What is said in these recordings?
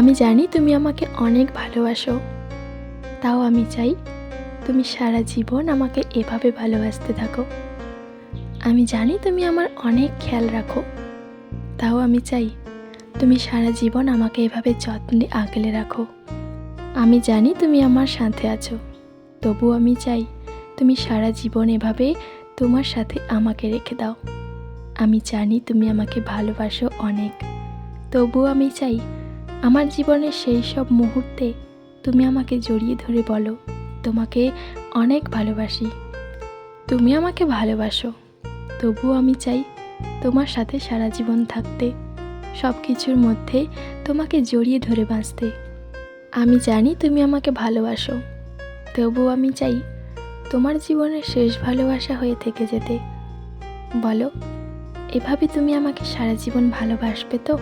আমি জানি তুমি আমাকে অনেক ভালোবাসো। তাও আমি চাই তুমি সারা জীবন আমাকে এভাবে ভালোবাসতে থাকো। আমি জানি তুমি আমার অনেক খেয়াল রাখো। তাও আমি চাই তুমি সারা জীবন আমাকে এভাবে যত্নে আগলে রাখো। আমি জানি তুমি আমার সাথে আছো। তবু আমি চাই তুমি সারা জীবন এভাবে তোমার সাথে আমাকে রেখে দাও। আমি জানি তুমি আমাকে ভালোবাসো অনেক। তবু আমি চাই আমার জীবনের সেই সব মুহূর্তে তুমি আমাকে জড়িয়ে ধরে বলো, তোমাকে অনেক ভালোবাসি। তুমি আমাকে ভালোবাসো, তবুও আমি চাই তোমার সাথে সারা জীবন থাকতে সব কিছুর মধ্যে তোমাকে জড়িয়ে ধরে বাঁচতে। আমি জানি তুমি আমাকে ভালোবাসো, তবুও আমি চাই তোমার জীবনের শেষ ভালোবাসা হয়ে থেকে যেতে। বলো, এভাবে তুমি আমাকে সারা জীবন ভালোবাসবে তো?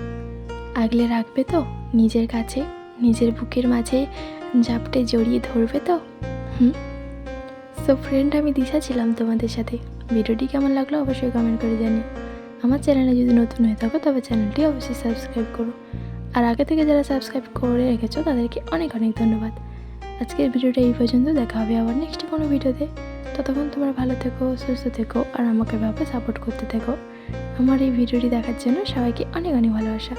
আগলে রাখবে তো? নিজের কাছে, নিজের বুকের মাঝে জাপটে জড়িয়ে ধরবে তো? হুম? সো ফ্রেন্ড আমি দিশা ছিলাম তোমাদের সাথে। ভিডিওটি কেমন লাগল অবশ্যই কমেন্ট করে জানিও। আমার চ্যানেলে যদি নতুন হয়ে থাকো, তবে চ্যানেলটি অবশ্যই সাবস্ক্রাইব করো। আর আগে থেকে যারা সাবস্ক্রাইব করে রেখেছো, তাদেরকে অনেক অনেক ধন্যবাদ। আজকের ভিডিওটা এই পর্যন্ত, দেখা হবে আবার নেক্সট কোনো ভিডিওতে। ততক্ষণ তোমরা ভালো থেকো, সুস্থ থেকো, আর আমাকে ভাবে সাপোর্ট করতে থেকো। আমার এই ভিডিওটি দেখার জন্য সবাইকে অনেক অনেক ভালোবাসা।